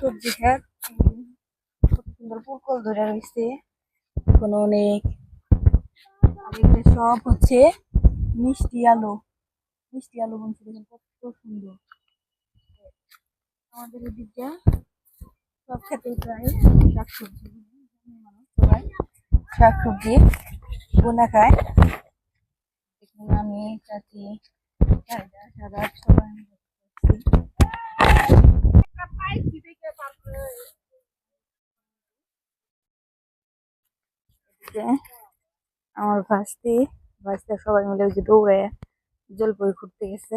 সবজি ক্ষেত কত সুন্দর ফুলকল ধরে রয়েছে এখন অনেক সব হচ্ছে মিষ্টি আলু মিষ্টি আলু বলছে দেখুন কত সুন্দর আমাদের এদিকটা সব খেতে প্রায় শাক সবজি মানুষ সবাই শাক সবজি বোনা খায়। এখানে আমি চাচি সবাই এদিকে আমার ভাস্তি ভাস্তা সবাই মিলে ওই যে দৌড়ে জলপই ঘুরতে গেছে।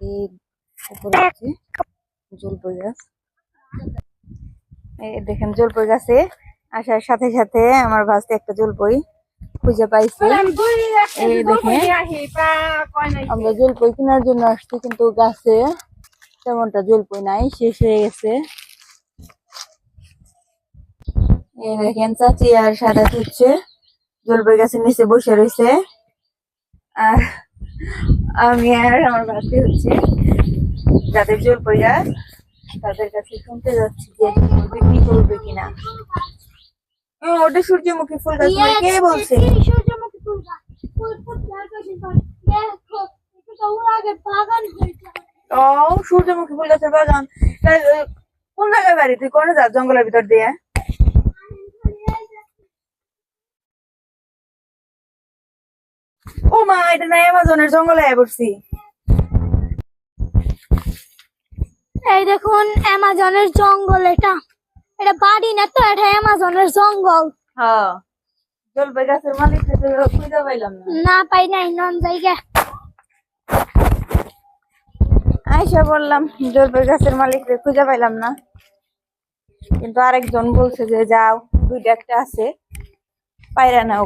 এই উপরে আছে জলপই গাছ। এই দেখেন জলপই গাছে আসার সাথে সাথে আমার ভাস্তি একটা জলপই খুঁজে পাইছে। এই দেখেন আমরা জলপই কেনার জন্য আসছি কিন্তু গাছে তেমনটা জলপই নাই শেষ হয়ে গেছে এই দেখেন চাচি আর সাদা হচ্ছে। জলপাই গাছের নিচে বসে রয়েছে। আর আমি আর আমার ভাবতে হচ্ছে যাদের জলপাই গাছ তাদের কাছে শুনতে যাচ্ছি যে বিক্রি করবে কিনা। ওটা সূর্যমুখী ফুল গাছ কে বলছে? সূর্যমুখী ফুল গাছ। ও সূর্যমুখী ফুল গাছের বাগান। কোন জায়গায় বাড়ি? তুই কোনে যাস জঙ্গলের ভিতর দিয়ে? ও মা এটা না অ্যামাজনের জঙ্গলে পড়ছি। এই দেখুন অ্যামাজনের জঙ্গল এটা। এটা বাড়ি না তো এটা অ্যামাজনের জঙ্গল। হ্যাঁ জলপাই গাছের মালিক খুঁজে পাইলাম না। না পাই নাই নন জায়গা। বললাম জলপাই গাছের মালিক খুঁজে পাইলাম না। কিন্তু আরেকজন বলছে যে যাও দুইটা একটা আছে পায়রা না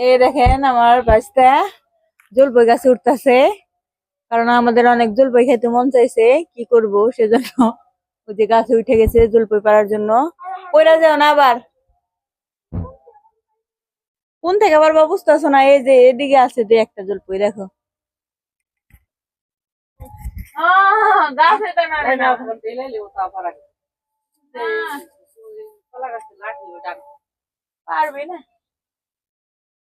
এই দেখেন আমার বাচ্চা জলপাই গাছে উঠতেছে। কারণ আমাদের অনেক জলপাই খেতে মন চাইছে কি করব সেজন্য। ওই যে গাছে উঠে গেছে জলপাই পাড়ার জন্য। পয়রা যাও না আবার। কোন থেকে আবার বুঝতেছো না এই যে এদিকে আছে যে একটা জলপাই দেখো। পারবে না।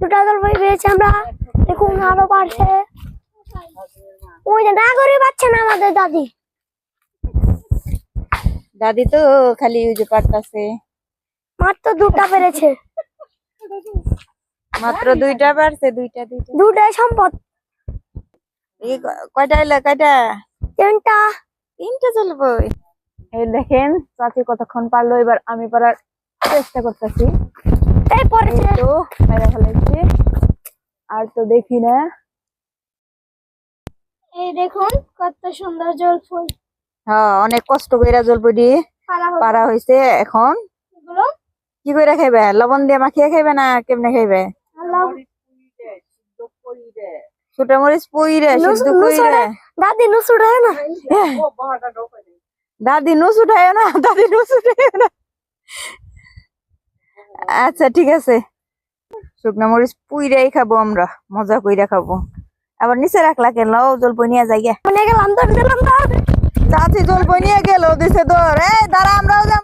দুটা জলপাই পেয়েছি আমরা। দেখুন আরও পারছে ওই না করে পাচ্ছে না আমাদের দাদি? দাদি তো খালি ওই যে পারতাছে। মাত্র দুটা পেরেছে। মাত্র দুইটা পারছে দুইটা দুইটা। দুটাই সম্পদ। এই কয়টা এলো কয়টা? তিনটা। তিনটা চলবই এই দেখেন চাচি কতক্ষণ পারল এবার আমি পারার চেষ্টা করতেছি। এই পড়েছে তো বাইরে ফেলাইছি। আর তো দেখি না। এই দেখুন কত সুন্দর জল ফুল হ্যাঁ অনেক কষ্ট করে জলপডি পারা হয়েছে এখন। কি করে খাইবে? লবণ দিয়ে মাখিয়ে খাইবে না কেমনে খাইবে? ছোট মরিচ পুইরে সিদ্ধ কইরে দাদি নুসুড়ে না? দাদি নুস উঠায় না দাদি নুস না। আচ্ছা ঠিক আছে। শুকনো মরিচ পুইরাই খাব আমরা মজা কইরা খাব। আবার নিচে রাখলা কেন? লও জলপই নিয়ে যাই গে মনে গেলাম তো দিলাম তো চাচি জলপই নিয়ে গেল দিছে তোর এই দাঁড়া আমরাও যাম।